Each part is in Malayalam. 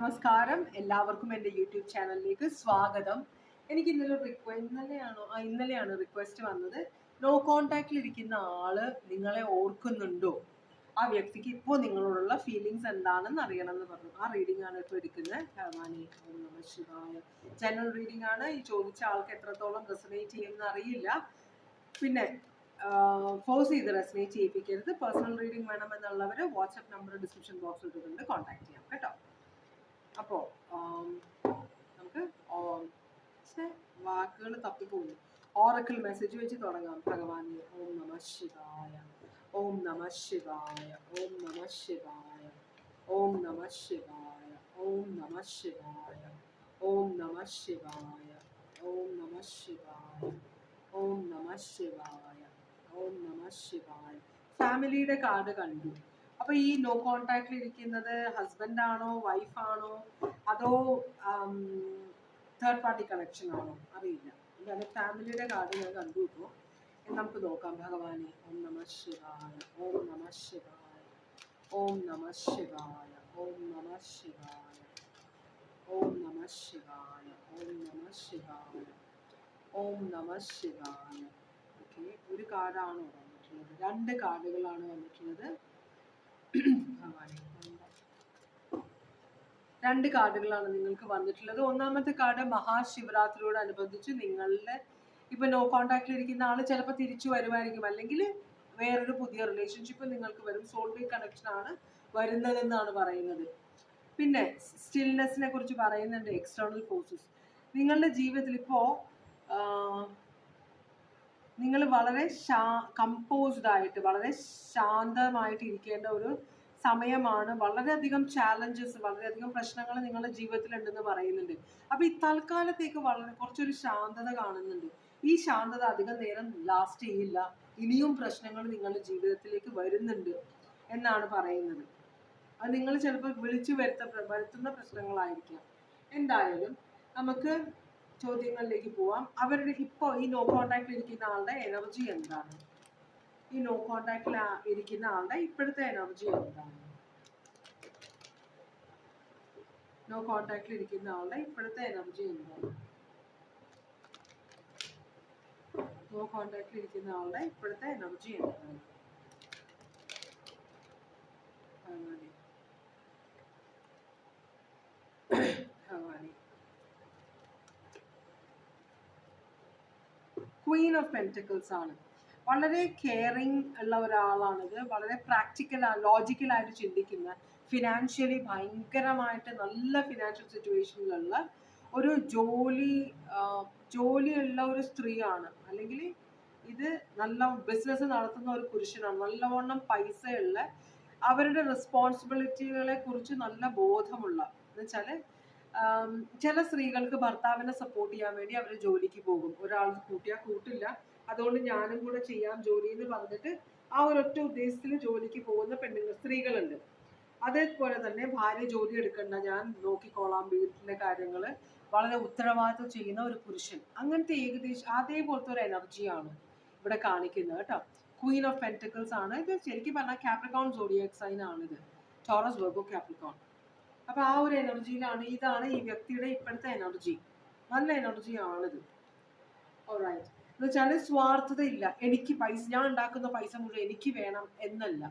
നമസ്കാരം. എല്ലാവർക്കും എന്റെ യൂട്യൂബ് ചാനലിലേക്ക് സ്വാഗതം. എനിക്ക് ഇന്നലെ റിക്വസ്റ്റ് ഇന്നലെയാണോ? ആ ഇന്നലെയാണ് റിക്വസ്റ്റ് വന്നത്. നോ കോണ്ടാക്റ്റിൽ ഇരിക്കുന്ന ആൾ നിങ്ങളെ ഓർക്കുന്നുണ്ടോ? ആ വ്യക്തിക്ക് ഇപ്പോൾ നിങ്ങളോടുള്ള ഫീലിങ്സ് എന്താണെന്ന് അറിയണം എന്ന് പറഞ്ഞു. ആ റീഡിംഗ് ആണ് ഇപ്പോൾ എടുക്കുന്നത്. ശിവായ. ജനറൽ റീഡിംഗ് ആണ്. ഈ ചോദിച്ച ആൾക്ക് എത്രത്തോളം റെസനേറ്റ് ചെയ്യുമെന്ന് അറിയില്ല. പിന്നെ ഫോഴ്സ് ചെയ്ത് റെസനേറ്റ് ചെയ്യിപ്പിക്കരുത്. പേഴ്സണൽ റീഡിംഗ് വേണമെന്നുള്ളവർ വാട്സപ്പ് നമ്പർ ഡിസ്ക്രിപ്ഷൻ ബോക്സിൽ ഇട്ടിട്ടുണ്ട്. കോൺടാക്ട് ചെയ്യാം. കേട്ടോ? അപ്പോൾ നമുക്ക് വാക്കുകൾ തപ്പിപ്പോകുന്നു. ഓറക്കിൾ മെസ്സേജ് വെച്ച് തുടങ്ങാം. ഭഗവാനെ ഓം നമ ശിവായ. ഓം നമ ശിവായ. ഓം നമ ശിവായ. ഓം നമ ശിവായ. ഓം നമ ശിവായ. ഓം നമ ശിവായ. ഓം നമ ശിവായ. ഓം നമ ശിവായ. ഓം നമ ശിവായ. ഫാമിലിയുടെ കാർഡ് കണ്ടു. അപ്പൊ ഈ നോ കോണ്ടാക്ടിൽ ഇരിക്കുന്നത് ഹസ്ബൻഡ് ആണോ വൈഫ് ആണോ അതോ തേർഡ് പാർട്ടി കണക്ഷൻ ആണോ? അറിയില്ല. എന്താണ് ഫാമിലിയുടെ കാർഡ് ഞാൻ കണ്ടു ഇപ്പോൾ നമുക്ക് നോക്കാം. ഭഗവാനെ ഓം നമ ശിവായ ഓം നമ ശിവായ ഓം നമ ശിവായ ഓം നമ ശിവായ ഓം നമ ശിവായ ഓം നമ ശിവായ ഓം നമ ശിവായ. ഓക്കെ ഒരു കാർഡാണോ വന്നിട്ടുള്ളത്. രണ്ട് കാർഡുകളാണ് വന്നിട്ടുള്ളത്. രണ്ട് കാർഡുകളാണ് നിങ്ങൾക്ക് വന്നിട്ടുള്ളത്. ഒന്നാമത്തെ കാർഡ് മഹാശിവരാത്രിയോടനുബന്ധിച്ച് നിങ്ങളുടെ ഇപ്പൊ നോ ഇരിക്കുന്ന ആൾ ചിലപ്പോൾ തിരിച്ചു വരുമായിരിക്കും. അല്ലെങ്കിൽ വേറൊരു പുതിയ റിലേഷൻഷിപ്പ് നിങ്ങൾക്ക് വരും. സോൾമേറ്റ് കണക്ഷൻ ആണ് വരുന്നതെന്നാണ് പറയുന്നത്. പിന്നെ സ്റ്റിൽനെസ്സിനെ കുറിച്ച് പറയുന്നുണ്ട് എക്സ്റ്റേണൽ ഫോഴ്സസ് നിങ്ങളുടെ ജീവിതത്തിൽ ഇപ്പോ നിങ്ങൾ വളരെ ശാ കമ്പോസ്ഡ് ആയിട്ട് വളരെ ശാന്തമായിട്ട് ഇരിക്കേണ്ട ഒരു സമയമാണ്. വളരെയധികം ചാലഞ്ചസ് വളരെയധികം പ്രശ്നങ്ങൾ നിങ്ങളുടെ ജീവിതത്തിലുണ്ടെന്ന് പറയുന്നുണ്ട്. അപ്പൊ ഈ തൽക്കാലത്തേക്ക് വളരെ കുറച്ചൊരു ശാന്തത കാണുന്നുണ്ട്. ഈ ശാന്തത അധികം നേരം ലാസ്റ്റ് ചെയ്യില്ല. ഇനിയും പ്രശ്നങ്ങൾ നിങ്ങളുടെ ജീവിതത്തിലേക്ക് വരുന്നുണ്ട് എന്നാണ് പറയുന്നത്. അത് നിങ്ങൾ ചിലപ്പോൾ വിളിച്ചു വരുത്ത വരുത്തുന്ന പ്രശ്നങ്ങളായിരിക്കാം. എന്തായാലും നമുക്ക് ചോദ്യങ്ങളിലേക്ക് പോവാം. അവരുടെ ഇപ്പോൾ ഈ നോ കോണ്ടാക്റ്റിൽ ഇരിക്കുന്ന ആളുടെ എനർജി എന്താണ്? ഈ നോ കോണ്ടാക്റ്റിൽ ഇരിക്കുന്ന ആളുടെ ഇപ്പോഴത്തെ എനർജി എന്താണ്? നോ കോണ്ടാക്റ്റിൽ ഇരിക്കുന്ന ആളുടെ ഇപ്പോഴത്തെ എനർജി എന്താണ്? നോ കോണ്ടാക്റ്റിൽ ഇരിക്കുന്ന ആളുടെ ഇപ്പോഴത്തെ എനർജി എന്താണ്? ഭഗവാനെ ഭഗവാനെ ക്വീൻ ഓഫ് പെന്റക്കിൾസ് ആണ്. വളരെ കെയറിങ് ഉള്ള ഒരാളാണിത്. വളരെ പ്രാക്ടിക്കൽ ലോജിക്കലായിട്ട് ചിന്തിക്കുന്ന ഫിനാൻഷ്യലി ഭയങ്കരമായിട്ട് നല്ല ഫിനാൻഷ്യൽ സിറ്റുവേഷനിലുള്ള ഒരു ജോലി ജോലിയുള്ള ഒരു സ്ത്രീയാണ്. അല്ലെങ്കിൽ ഇത് നല്ല ബിസിനസ് നടത്തുന്ന ഒരു പുരുഷനാണ്. നല്ലവണ്ണം പൈസയുള്ള അവരുടെ റെസ്പോൺസിബിലിറ്റികളെ കുറിച്ച് നല്ല ബോധമുള്ള എന്ന് വെച്ചാൽ ചില സ്ത്രീകൾക്ക് ഭർത്താവിനെ സപ്പോർട്ട് ചെയ്യാൻ വേണ്ടി അവർ ജോലിക്ക് പോകും. ഒരാൾ കൂട്ടിയാൽ കൂട്ടില്ല. അതുകൊണ്ട് ഞാനും കൂടെ ചെയ്യാം ജോലി എന്ന് പറഞ്ഞിട്ട് ആ ഒരൊറ്റ ഉദ്ദേശത്തിൽ ജോലിക്ക് പോകുന്ന പെണ്ണുങ്ങൾ സ്ത്രീകളുണ്ട്. അതേപോലെ തന്നെ ഭാര്യ ജോലി എടുക്കണ്ട ഞാൻ നോക്കിക്കോളാം വീട്ടിലെ കാര്യങ്ങൾ വളരെ ഉത്തരവാദിത്വം ചെയ്യുന്ന ഒരു പുരുഷൻ. അങ്ങനത്തെ ഏകദേശം അതേപോലത്തെ ഒരു എനർജിയാണ് ഇവിടെ കാണിക്കുന്നത് കേട്ടോ. ക്വീൻ ഓഫ് പെന്റക്കിൾസ് ആണ്. ഇത് ശരിക്കും പറഞ്ഞാൽ ക്യാപ്രിക്കോൺ സോഡിയക് സൈൻ ആണിത്. ടോറസ് വെർഗോ കാപ്രിക്കോൺ അപ്പൊ ആ ഒരു എനർജിയിലാണ് ഇതാണ് ഈ വ്യക്തിയുടെ ഇപ്പോഴത്തെ എനർജി. നല്ല എനർജി ആണിത്. ഓൾറൈറ്റ് എന്ന് സ്വാർത്ഥത ഇല്ല എനിക്ക് പൈസ ഞാൻ ഉണ്ടാക്കുന്ന പൈസ മുഴുവൻ എനിക്ക് വേണം എന്നല്ല.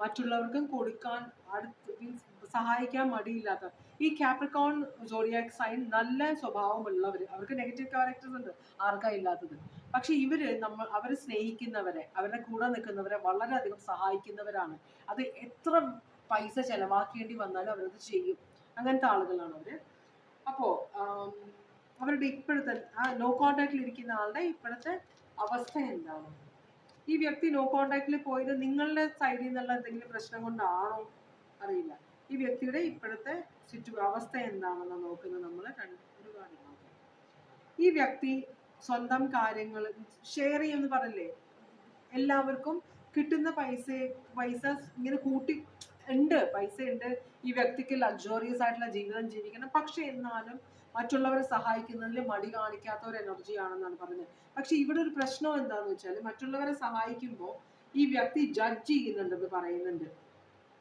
മറ്റുള്ളവർക്കും കൊടുക്കാൻ അടുത്ത് സഹായിക്കാൻ മടിയില്ലാത്ത. ഈ കാപ്രിക്കോൺ ജോഡിയാക് സൈൻ നല്ല സ്വഭാവമുള്ളവർ അവർക്ക് നെഗറ്റീവ് ക്യാരക്ടേഴ്സ് ഉണ്ട് ആർക്കാ ഇല്ലാത്തത്. പക്ഷെ ഇവർ നമ്മൾ അവരെ സ്നേഹിക്കുന്നവരെ അവരുടെ കൂടെ നിൽക്കുന്നവരെ വളരെയധികം സഹായിക്കുന്നവരാണ്. അത് എത്ര പൈസ ചെലവാക്കേണ്ടി വന്നാലും അവരത് ചെയ്യും. അങ്ങനത്തെ ആളുകളാണ് അവർ. അപ്പോ അവരുടെ ഇപ്പോഴത്തെ ആ നോ കോണ്ടാക്റ്റിൽ ഇരിക്കുന്ന ആളുടെ ഇപ്പോഴത്തെ അവസ്ഥ എന്താണ്? ഈ വ്യക്തി നോ കോണ്ടാക്റ്റിൽ പോയത് നിങ്ങളുടെ സൈഡിൽ നിന്നുള്ള എന്തെങ്കിലും പ്രശ്നം കൊണ്ടാണോ അറിയില്ല. ഈ വ്യക്തിയുടെ ഇപ്പോഴത്തെ സിറ്റു അവസ്ഥ എന്താണെന്ന് നോക്കുന്നത് നമ്മൾ ഒരു കാര്യമാണ് ഈ വ്യക്തി സ്വന്തം കാര്യങ്ങൾ ഷെയർ ചെയ്യുമെന്ന് പറഞ്ഞില്ലേ? എല്ലാവർക്കും കിട്ടുന്ന പൈസ പൈസ ഇങ്ങനെ കൂട്ടി ഉണ്ട് പൈസ ഉണ്ട് ഈ വ്യക്തിക്ക് ലക്ഷറിയസ് ആയിട്ടുള്ള ജീവിതം ജീവിക്കണം. പക്ഷെ എന്നാലും മറ്റുള്ളവരെ സഹായിക്കുന്നതിൽ മടി കാണിക്കാത്ത ഒരു എനർജി ആണെന്നാണ് പറഞ്ഞത്. പക്ഷെ ഇവിടെ ഒരു പ്രശ്നം എന്താന്ന് വെച്ചാൽ മറ്റുള്ളവരെ സഹായിക്കുമ്പോൾ ഈ വ്യക്തി ജഡ്ജ് ചെയ്യുന്നുണ്ടെന്ന് പറയുന്നുണ്ട്.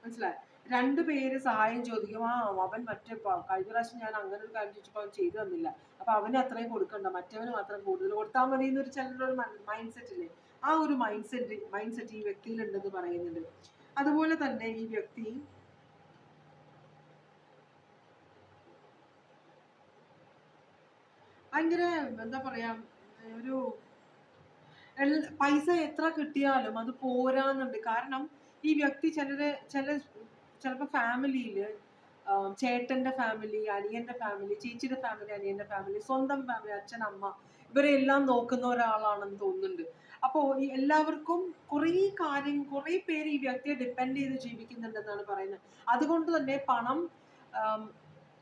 മനസ്സിലായി? രണ്ടു പേര് സഹായം ചോദിക്കും ആ അവൻ മറ്റേ കഴിഞ്ഞ പ്രാവശ്യം ഞാൻ അങ്ങനെ ഒരു കാര്യം ചോദിച്ചപ്പോൾ അവൻ ചെയ്തു തന്നില്ല. അപ്പൊ അവന് അത്രയും കൊടുക്കണ്ട. മറ്റവന് മാത്രം കൂടുതൽ കൊടുത്താൽ മതി എന്നൊരു ചിലരൊരു മൈൻഡ് സെറ്റ് ഇല്ലേ? ആ ഒരു മൈൻഡ് സെറ്റ് മൈൻഡ് സെറ്റ് ഈ വ്യക്തിയിലുണ്ടെന്ന് പറയുന്നുണ്ട്. അതുപോലെ തന്നെ ഈ വ്യക്തി ഭയങ്കര എന്താ പറയാ ഒരു പൈസ എത്ര കിട്ടിയാലും അത് പോരാന്നുണ്ട്. കാരണം ഈ വ്യക്തി ചിലര് ചില ചിലപ്പോ ഫാമിലിയിൽ ചേട്ടന്റെ ഫാമിലി അനിയന്റെ ഫാമിലി ചേച്ചിയുടെ ഫാമിലി അനിയന്റെ ഫാമിലി സ്വന്തം ഫാമിലി അച്ഛൻ അമ്മ ഇവരെല്ലാം നോക്കുന്ന ഒരാളാണെന്ന് തോന്നുന്നുണ്ട്. അപ്പോൾ ഈ എല്ലാവർക്കും കുറേ കാര്യം കുറേ പേര് ഈ വ്യക്തിയെ ഡിപ്പെൻഡ് ചെയ്ത് ജീവിക്കുന്നുണ്ടെന്നാണ് പറയുന്നത്. അതുകൊണ്ട് തന്നെ പണം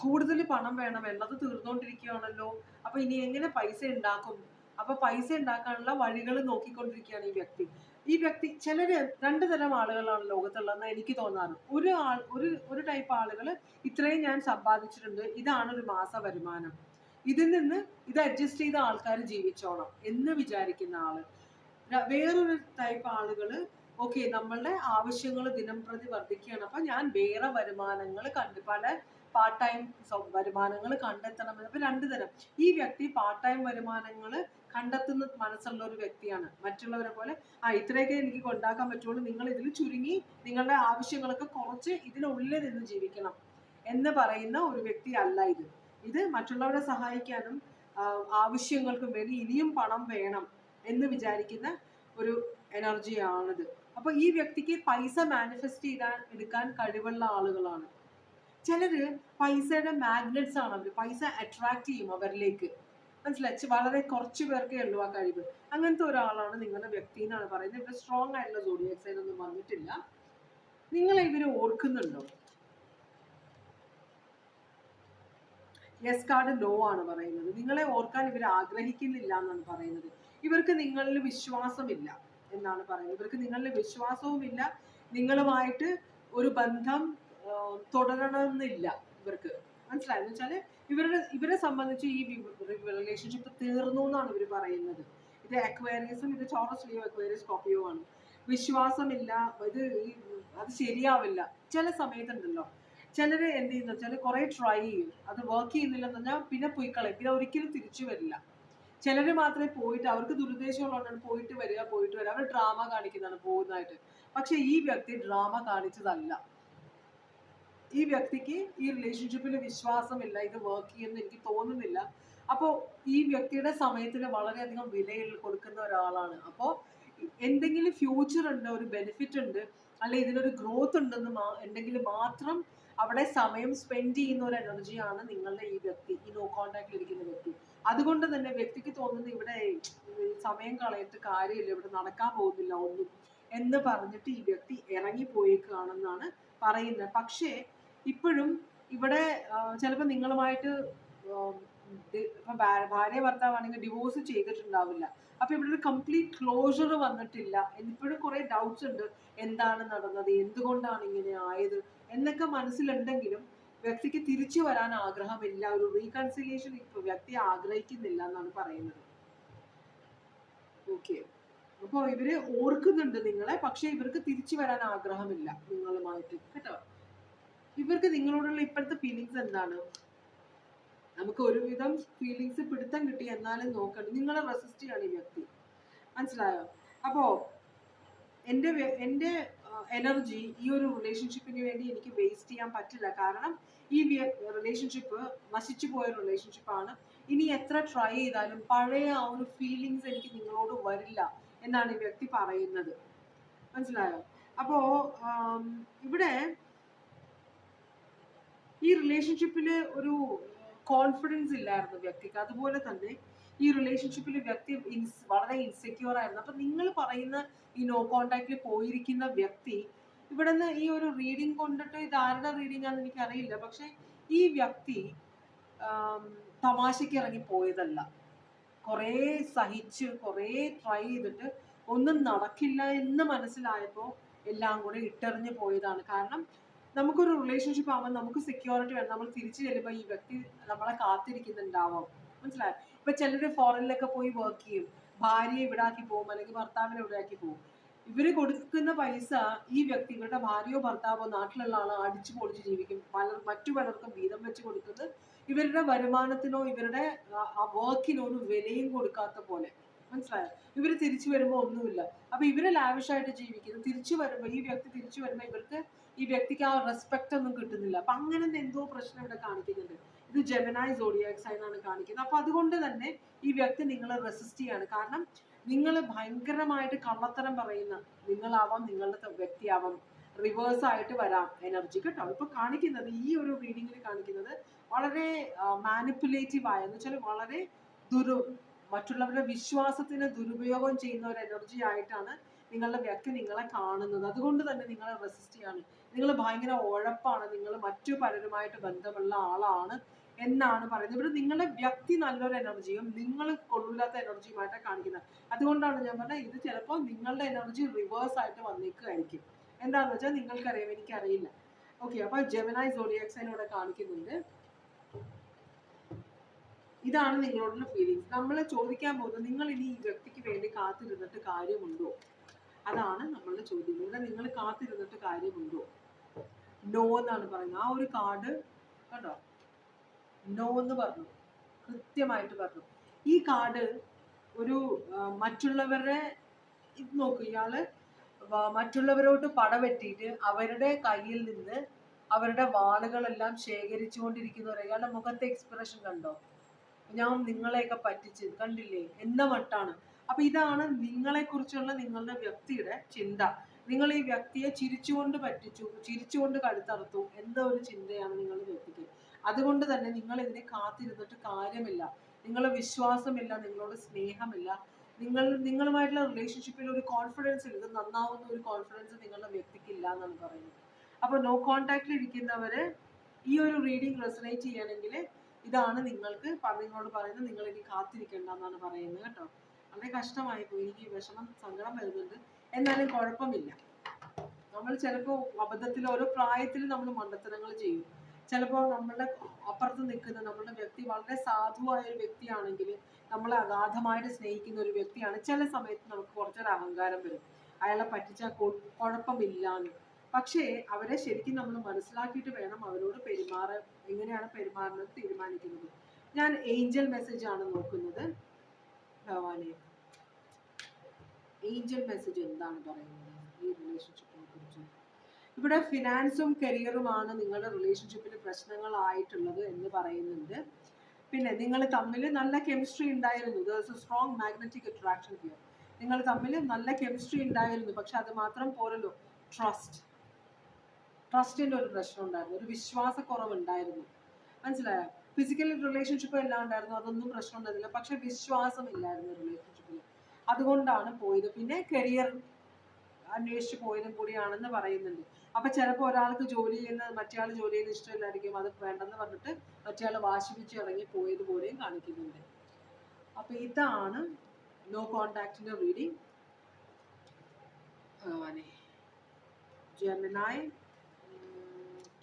കൂടുതൽ പണം വേണം. എന്നത് തീർന്നുകൊണ്ടിരിക്കുകയാണല്ലോ അപ്പൊ ഇനി എങ്ങനെ പൈസ ഉണ്ടാക്കും? അപ്പൊ പൈസ ഉണ്ടാക്കാനുള്ള വഴികൾ നോക്കിക്കൊണ്ടിരിക്കുകയാണ് ഈ വ്യക്തി. ഈ വ്യക്തി ചിലര് രണ്ട് തരം ആളുകളാണ് ലോകത്തുള്ളതെന്ന് എനിക്ക് തോന്നാറ്. ഒരു ആൾ ഒരു ഒരു ടൈപ്പ് ആളുകൾ ഇത്രയും ഞാൻ സമ്പാദിച്ചിട്ടുണ്ട്. ഇതാണ് ഒരു മാസ വരുമാനം. ഇതിൽ നിന്ന് ഇത് അഡ്ജസ്റ്റ് ചെയ്ത ആൾക്കാർ ജീവിച്ചോണം എന്ന് വിചാരിക്കുന്ന ആൾ. വേറൊരു ടൈപ്പ് ആളുകൾ ഓക്കെ നമ്മളുടെ ആവശ്യങ്ങൾ ദിനം പ്രതി വർദ്ധിക്കുകയാണ്. അപ്പൊ ഞാൻ വേറെ വരുമാനങ്ങൾ കണ്ട് പല പാർട്ട് ടൈം വരുമാനങ്ങൾ കണ്ടെത്തണം. അപ്പൊ രണ്ട് തരം. ഈ വ്യക്തി പാർട്ട് ടൈം വരുമാനങ്ങൾ കണ്ടെത്തുന്ന മനസ്സുള്ള ഒരു വ്യക്തിയാണ്. മറ്റുള്ളവരെ പോലെ ആ ഇത്രയൊക്കെ എനിക്ക് കൊണ്ടാക്കാൻ പറ്റുള്ളൂ. നിങ്ങൾ ഇതിൽ ചുരുങ്ങി നിങ്ങളുടെ ആവശ്യങ്ങളൊക്കെ കുറച്ച് ഇതിനുള്ളിൽ നിന്ന് ജീവിക്കണം എന്ന് പറയുന്ന ഒരു വ്യക്തി അല്ല ഇത്. ഇത് മറ്റുള്ളവരെ സഹായിക്കാനും ആവശ്യങ്ങൾക്കും വേണ്ടി ഇനിയും പണം വേണം. എന്ന് വിചാരിക്കുന്ന ഒരു എനർജിയാണിത് അപ്പൊ ഈ വ്യക്തിക്ക് പൈസ മാനിഫെസ്റ്റ് ചെയ്താൻ എടുക്കാൻ കഴിവുള്ള ആളുകളാണ്. ചിലര് പൈസയുടെ മാഗ്നറ്റ്സ് ആണ് അവർ പൈസ അട്രാക്ട് ചെയ്യും അവരിലേക്ക്. മനസ്സിലായി? വളരെ കുറച്ച് പേർക്കേ ഉള്ളൂ ആ കഴിവ്. അങ്ങനത്തെ ഒരാളാണ് നിങ്ങളുടെ വ്യക്തി എന്നാണ് പറയുന്നത്. ഇവിടെ സ്ട്രോങ് ആയിട്ടുള്ള സോഡിയക് സൈൻ ഒന്നും വന്നിട്ടില്ല. നിങ്ങളെ ഇവർ ഓർക്കുന്നുണ്ടോ? യെസ് കാർഡ് ലോ ആണ് പറയുന്നത്. നിങ്ങളെ ഓർക്കാൻ ഇവർ ആഗ്രഹിക്കുന്നില്ല എന്നാണ് പറയുന്നത്. ഇവർക്ക് നിങ്ങളിൽ വിശ്വാസമില്ല എന്നാണ് പറയുന്നത്. ഇവർക്ക് നിങ്ങളിൽ വിശ്വാസവുമില്ല. നിങ്ങളുമായിട്ട് ഒരു ബന്ധം തുടരണമെന്നില്ല ഇവർക്ക്. മനസ്സിലായി? എന്ന് വെച്ചാൽ ഇവരുടെ ഇവരെ സംബന്ധിച്ച് ഈ റിലേഷൻഷിപ്പ് തീർന്നു എന്നാണ് ഇവർ പറയുന്നത്. ഇത് അക്വേറിയസും ഇത് ചോറസ് ലിയോ അക്വേറിയസ് കോപ്പിയോ ആണ്. വിശ്വാസമില്ല. ഇത് അത് ശരിയാവില്ല. ചില സമയത്തുണ്ടല്ലോ. ചിലര് എന്ത് ചെയ്യുന്ന വെച്ചാൽ കുറെ ട്രൈ ചെയ്യും. അത് വർക്ക് ചെയ്യുന്നില്ലെന്ന് പറഞ്ഞാൽ പിന്നെ പോയി കളയും. പിന്നെ ഒരിക്കലും തിരിച്ചു വരില്ല. ചിലര് മാത്രമേ പോയിട്ട് അവർക്ക് ദുരുദ്ദേശമുള്ളതുകൊണ്ടാണ് പോയിട്ട് വരിക പോയിട്ട് വരിക. അവർ ഡ്രാമ കാണിക്കുന്നതാണ് പോകുന്നതായിട്ട് പക്ഷെ ഈ വ്യക്തി ഡ്രാമ കാണിച്ചതല്ല. ഈ വ്യക്തിക്ക് ഈ റിലേഷൻഷിപ്പിൽ വിശ്വാസമില്ല ഇത് വർക്ക് ചെയ്യുമെന്ന് എനിക്ക് തോന്നുന്നില്ല. അപ്പോൾ ഈ വ്യക്തിയുടെ സമയത്തിന് വളരെയധികം വിലയിൽ കൊടുക്കുന്ന ഒരാളാണ്. അപ്പോൾ എന്തെങ്കിലും ഫ്യൂച്ചർ ഉണ്ട് ഒരു ബെനിഫിറ്റ് ഉണ്ട് അല്ലെ ഇതിനൊരു ഗ്രോത്ത് ഉണ്ടെന്ന് ഉണ്ടെങ്കിൽ മാത്രം അവിടെ സമയം സ്പെൻഡ് ചെയ്യുന്ന ഒരു എനർജിയാണ് നിങ്ങളുടെ ഈ വ്യക്തി ഈ നോ കോൺടാക്റ്റിൽ ഇരിക്കുന്ന വ്യക്തി. അതുകൊണ്ട് തന്നെ വ്യക്തിക്ക് തോന്നുന്നത് ഇവിടെ സമയം കളയിട്ട് കാര്യമില്ല ഇവിടെ നടക്കാൻ പോകുന്നില്ല ഒന്നും എന്ന് പറഞ്ഞിട്ട് ഈ വ്യക്തി ഇറങ്ങി പോയേക്കാണെന്നാണ് പറയുന്നത്. പക്ഷേ ഇപ്പോഴും ഇവിടെ ചിലപ്പോൾ നിങ്ങളുമായിട്ട് ഇപ്പം ഭാര്യ ഭർത്താവാണെങ്കിൽ ഡിവോഴ്സ് ചെയ്തിട്ടുണ്ടാവില്ല. അപ്പൊ ഇവിടെ ഒരു കംപ്ലീറ്റ് ക്ലോഷർ വന്നിട്ടില്ല. ഇപ്പോഴും കുറെ ഡൗട്ട്സ് ഉണ്ട്. എന്താണ് നടന്നത്? എന്തുകൊണ്ടാണ് ഇങ്ങനെ ആയത്? എന്നൊക്കെ മനസ്സിലുണ്ടെങ്കിലും വ്യക്തിക്ക് തിരിച്ചു വരാൻ ആഗ്രഹമില്ല ഒരു റീകൺസിലിയേഷൻ ഇപ്പൊ വ്യക്തി ആഗ്രഹിക്കുന്നില്ല എന്നാണ് പറയുന്നത്. ഓക്കെ അപ്പോൾ ഇവർ ഓർക്കുന്നുണ്ട് നിങ്ങളെ പക്ഷെ ഇവർക്ക് തിരിച്ചു വരാൻ ആഗ്രഹമില്ല നിങ്ങളുമായിട്ട്. കേട്ടോ? ഇവർക്ക് നിങ്ങളോടുള്ള ഇപ്പോഴത്തെ ഫീലിങ്സ് എന്താണ്? നമുക്ക് ഒരുവിധം ഫീലിങ്സ് പിടുത്തം കിട്ടി എന്നാലും നോക്കണം നിങ്ങളെ റെസിസ്റ്റ് ചെയ്യാണ് ഈ വ്യക്തി. മനസ്സിലായോ? അപ്പോ എന്റെ എന്റെ എനർജി ഈ ഒരു റിലേഷൻഷിപ്പിന് വേണ്ടി എനിക്ക് വേസ്റ്റ് ചെയ്യാൻ പറ്റില്ല. കാരണം ഈ റിലേഷൻഷിപ്പ് നശിച്ചു പോയ റിലേഷൻഷിപ്പാണ് ഇനി എത്ര ട്രൈ ചെയ്താലും പഴയ ആ ഒരു ഫീലിങ്സ് എനിക്ക് നിങ്ങളോട് വരില്ല എന്നാണ് ഈ വ്യക്തി പറയുന്നത്. മനസ്സിലായോ? അപ്പോ ഇവിടെ ഈ റിലേഷൻഷിപ്പിൽ ഒരു കോൺഫിഡൻസ് ഇല്ലായിരുന്നു വ്യക്തിക്ക്. അതുപോലെ തന്നെ ഈ റിലേഷൻഷിപ്പിൽ വ്യക്തി വളരെ ഇൻസെക്യൂർ ആയിരുന്നു. അപ്പൊ നിങ്ങൾ പറയുന്ന ഈ നോ കോണ്ടാക്റ്റിൽ പോയിരിക്കുന്ന വ്യക്തി ഇവിടെ നിന്ന് ഈ ഒരു റീഡിംഗ് കൊണ്ടിട്ട് ഇത് ആരുടെ റീഡിംഗ് ആണെന്ന് എനിക്ക് അറിയില്ല പക്ഷെ ഈ വ്യക്തി തമാശയ്ക്ക് ഇറങ്ങി പോയതല്ല. കുറേ സഹിച്ച് കുറേ ട്രൈ ചെയ്തിട്ട് ഒന്നും നടക്കില്ല എന്ന് മനസ്സിലായപ്പോൾ എല്ലാം കൂടെ ഇട്ടെറിഞ്ഞ് പോയതാണ്. കാരണം നമുക്കൊരു റിലേഷൻഷിപ്പ് ആവുമ്പോൾ നമുക്ക് സെക്യൂരിറ്റി വേണം. നമ്മൾ തിരിച്ചു ചെല്ലുമ്പോൾ ഈ വ്യക്തി നമ്മളെ കാത്തിരിക്കുന്നുണ്ടാവാം. മനസ്സിലായോ? ഇപ്പൊ ചിലർ ഫോറിനിലൊക്കെ പോയി വർക്ക് ചെയ്യും. ഭാര്യയെ ഇവിടെ ആക്കി പോകും അല്ലെങ്കിൽ ഭർത്താവിനെ ഇവിടെ ആക്കി പോകും. ഇവർ കൊടുക്കുന്ന പൈസ ഈ വ്യക്തികളുടെ ഭാര്യയോ ഭർത്താവോ നാട്ടിലുള്ള ആളോ അടിച്ചു പൊളിച്ച് ജീവിക്കും. പലർ മറ്റു പലർക്കും വീതം വെച്ച് കൊടുക്കുന്നത് ഇവരുടെ വരുമാനത്തിനോ ഇവരുടെ വർക്കിനോ ഒരു വിലയും കൊടുക്കാത്ത പോലെ. മനസ്സിലായോ? ഇവർ തിരിച്ചു വരുമ്പോൾ ഒന്നുമില്ല. അപ്പൊ ഇവർ ലാവിഷായിട്ട് ജീവിക്കുന്നു. തിരിച്ചു വരുമ്പോൾ ഈ വ്യക്തി തിരിച്ചു വരുമ്പോൾ ഇവർക്ക് ഈ വ്യക്തിക്ക് ആ റെസ്പെക്ട് ഒന്നും കിട്ടുന്നില്ല. അപ്പൊ അങ്ങനെ എന്തോ പ്രശ്നം ഇവിടെ കാണിക്കുന്നുണ്ട്. ഇത് ജെമിനായി സോഡിയാക് സൈൻ ആണ് കാണിക്കുന്നത്. അപ്പൊ അതുകൊണ്ട് തന്നെ ഈ വ്യക്തി നിങ്ങളെ റെസിസ്റ്റ് ചെയ്യാണ്. കാരണം നിങ്ങൾ ഭയങ്കരമായിട്ട് കള്ളത്തരം പറയുന്ന നിങ്ങളാവാം നിങ്ങളുടെ വ്യക്തിയാവാം. റിവേഴ്സ് ആയിട്ട് വരാം എനർജി കേട്ടോ. ഇപ്പൊ കാണിക്കുന്നത് ഈ ഒരു റീഡിങ്ങിൽ കാണിക്കുന്നത് വളരെ മാനിപ്പുലേറ്റീവ് ആയ എന്ന് വെച്ചാൽ വളരെ ദുരു മറ്റുള്ളവരുടെ വിശ്വാസത്തിന് ദുരുപയോഗം ചെയ്യുന്ന ഒരു എനർജി ആയിട്ടാണ് നിങ്ങളുടെ വ്യക്തി നിങ്ങളെ കാണുന്നത്. അതുകൊണ്ട് തന്നെ നിങ്ങളെ റെസിസ്റ്റ് ചെയ്യാണ്. നിങ്ങൾ ഭയങ്കര ഉഴപ്പാണ്. നിങ്ങൾ മറ്റു പലരുമായിട്ട് ബന്ധമുള്ള ആളാണ്. എന്നാണ് പറയുന്നത്. ഇവിടെ നിങ്ങളുടെ വ്യക്തി നല്ലൊരു എനർജിയും നിങ്ങൾ കൊള്ളൂലാത്ത എനർജിയുമായിട്ടാണ് കാണിക്കുന്നത്. അതുകൊണ്ടാണ് ഞാൻ പറഞ്ഞത് ഇത് ചിലപ്പോൾ നിങ്ങളുടെ എനർജി റിവേഴ്സ് ആയിട്ട് വന്നേക്കുമായിരിക്കും എന്താണെന്ന് വെച്ചാൽ നിങ്ങൾക്കറിയാം എനിക്കറിയില്ല. ഓക്കെ അപ്പൊ ജെമിനായി സോഡിയാക്സൈൻ ഇവിടെ കാണിക്കുന്നുണ്ട്. ഇതാണ് നിങ്ങളോടുള്ള ഫീലിങ്സ് നമ്മൾ ചോദിക്കാൻ പോകുന്നത് നിങ്ങൾ ഇനി ഈ വ്യക്തിക്ക് വേണ്ടി കാത്തിരുന്നിട്ട് കാര്യമുണ്ടോ? അതാണ് നമ്മളുടെ ചോദ്യം. ഇവിടെ നിങ്ങൾ കാത്തിരുന്നിട്ട് കാര്യമുണ്ടോ? നോ എന്നാണ് പറയുന്നത്. ആ ഒരു കാർഡ് കണ്ടോ? നോ എന്ന് പറഞ്ഞു. കൃത്യമായിട്ട് പറഞ്ഞു. ഈ കാർഡ് ഒരു മറ്റുള്ളവരെ മറ്റുള്ളവരുടെ ഇത് നോക്കൂ ഇയാൾ മറ്റുള്ളവരോട് പടവെട്ടിയിട്ട് അവരുടെ കയ്യിൽ നിന്ന് അവരുടെ വാളുകളെല്ലാം ശേഖരിച്ചുകൊണ്ടിരിക്കുന്നവർ അയാളുടെ മുഖത്തെ എക്സ്പ്രഷൻ കണ്ടോ? ഞാൻ നിങ്ങളെയൊക്കെ പറ്റിച്ച് കണ്ടില്ലേ? എന്ന മട്ടാണ് അപ്പൊ ഇതാണ് നിങ്ങളെ കുറിച്ചുള്ള നിങ്ങളുടെ വ്യക്തിയുടെ ചിന്ത. നിങ്ങൾ ഈ വ്യക്തിയെ ചിരിച്ചുകൊണ്ട് പറ്റിച്ചു ചിരിച്ചുകൊണ്ട് കഴുത്തറുത്തു എന്ന ഒരു ചിന്തയാണ് നിങ്ങൾ വ്യക്തിക്ക്. അതുകൊണ്ട് തന്നെ നിങ്ങൾ ഇതിനെ കാത്തിരുന്നിട്ട് കാര്യമില്ല. നിങ്ങളുടെ വിശ്വാസമില്ല നിങ്ങളോട് സ്നേഹമില്ല. നിങ്ങൾ നിങ്ങളുമായിട്ടുള്ള റിലേഷൻഷിപ്പിൽ ഒരു കോൺഫിഡൻസ് ഇല്ല. ഇത് നന്നാവുന്ന ഒരു കോൺഫിഡൻസ് നിങ്ങളുടെ വ്യക്തിക്ക് ഇല്ല എന്നാണ് പറയുന്നത്. അപ്പൊ നോ കോൺടാക്റ്റിൽ ഇരിക്കുന്നവര് ഈ ഒരു റീഡിംഗ് റെസനേറ്റ് ചെയ്യണമെങ്കിൽ ഇതാണ് നിങ്ങൾക്ക് നിങ്ങളോട് പറയുന്നത് നിങ്ങൾ ഇനി കാത്തിരിക്കേണ്ട എന്നാണ് പറയുന്നത് കേട്ടോ. വളരെ കഷ്ടമായി പോയി. എനിക്ക് വിഷമം സങ്കടം വരുന്നുണ്ട്. എന്നാലും കുഴപ്പമില്ല. നമ്മൾ ചിലപ്പോൾ അബദ്ധത്തിൽ ഓരോ പ്രായത്തിൽ നമ്മൾ മണ്ടത്തരങ്ങൾ ചെയ്യും. ചിലപ്പോൾ നമ്മളുടെ അപ്പുറത്ത് നിൽക്കുന്ന നമ്മളുടെ വ്യക്തി വളരെ സാധുവായ ഒരു വ്യക്തിയാണെങ്കിൽ നമ്മളെ അഗാധമായിട്ട് സ്നേഹിക്കുന്ന ഒരു വ്യക്തിയാണ്. ചില സമയത്ത് നമുക്ക് കുറച്ചൊരു അഹങ്കാരം വരും. അയാളെ പറ്റിച്ചാൽ കുഴപ്പമില്ലാന്ന്. പക്ഷേ അവരെ ശരിക്കും നമ്മൾ മനസ്സിലാക്കിയിട്ട് വേണം അവരോട് പെരുമാറ എങ്ങനെയാണ് പെരുമാറുന്നത് തീരുമാനിക്കുന്നത്. ഞാൻ ഏഞ്ചൽ മെസ്സേജ് ആണ് നോക്കുന്നത്. ഭഗവാനെ. ഏഞ്ചൽ മെസ്സേജ് എന്താണ് പറയുന്നത്? ഈ റിലേഷൻഷിപ്പിനെ കുറിച്ച്. ഇവിടെ ഫിനാൻസും കരിയറുമാണ് നിങ്ങളുടെ റിലേഷൻഷിപ്പിൽ പ്രശ്നങ്ങളായിട്ടുള്ളത് എന്ന് പറയുന്നുണ്ട്. പിന്നെ നിങ്ങൾ തമ്മിൽ നല്ല കെമിസ്ട്രി ഉണ്ടായിരുന്നു. സ്ട്രോങ് മാഗ്നറ്റിക് അട്രാക്ഷൻ ഹിയർ നിങ്ങൾ തമ്മിൽ നല്ല കെമിസ്ട്രി ഉണ്ടായിരുന്നു. പക്ഷെ അത് മാത്രം പോരല്ലോ. ട്രസ്റ്റ് ട്രസ്റ്റിന്റെ ഒരു പ്രശ്നം ഉണ്ടായിരുന്നു. ഒരു വിശ്വാസക്കുറവ് ഉണ്ടായിരുന്നു. മനസ്സിലായോ? ഫിസിക്കൽ റിലേഷൻഷിപ്പ് എല്ലാം ഉണ്ടായിരുന്നു. അതൊന്നും പ്രശ്നം ഉണ്ടായിരുന്നില്ല. പക്ഷെ വിശ്വാസം ഇല്ലായിരുന്നു റിലേഷൻഷിപ്പിൽ അതുകൊണ്ടാണ് പോയത്. പിന്നെ കരിയർ അന്വേഷിച്ച് പോയതും കൂടിയാണെന്ന് പറയുന്നുണ്ട്. അപ്പൊ ചിലപ്പോൾ ഒരാൾക്ക് ജോലി ചെയ്യുന്ന മറ്റേയാൾ ജോലി ചെയ്യുന്ന ഇഷ്ടമില്ലായിരിക്കും. അത് വേണ്ടെന്ന് പറഞ്ഞിട്ട് വാശി പിടിച്ച് ഇറങ്ങി പോയതുപോലെയും കാണിക്കുന്നുണ്ട്. അപ്പൊ ഇതാണ് no കോണ്ടാക്റ്റിന്റെ reading Gemini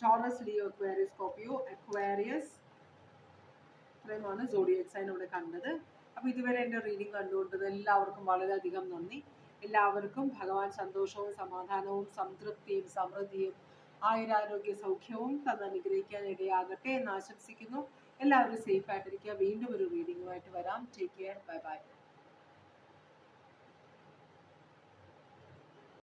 Taurus Leo Aquarius Scorpio Aquarius ഇത്രയുമാണ് സോഡിയക് സൈൻ ഇവിടെ കണ്ടത്. അപ്പൊ ഇതുവരെ എന്റെ റീഡിംഗ് കണ്ടുകൊണ്ടത് എല്ലാവർക്കും വളരെയധികം നന്ദി. എല്ലാവർക്കും ഭഗവാൻ സന്തോഷവും സമാധാനവും സംതൃപ്തിയും സമൃദ്ധിയും ആയുരാരോഗ്യ സൗഖ്യവും തന്ന് അനുഗ്രഹിക്കാൻ ഇടയാകട്ടെ എന്ന് ആശംസിക്കുന്നു. എല്ലാവരും സേഫ് ആയിട്ടിരിക്കുക. വീണ്ടും ഒരു റീഡിങ്ങുമായിട്ട് വരാം. Take care bye bye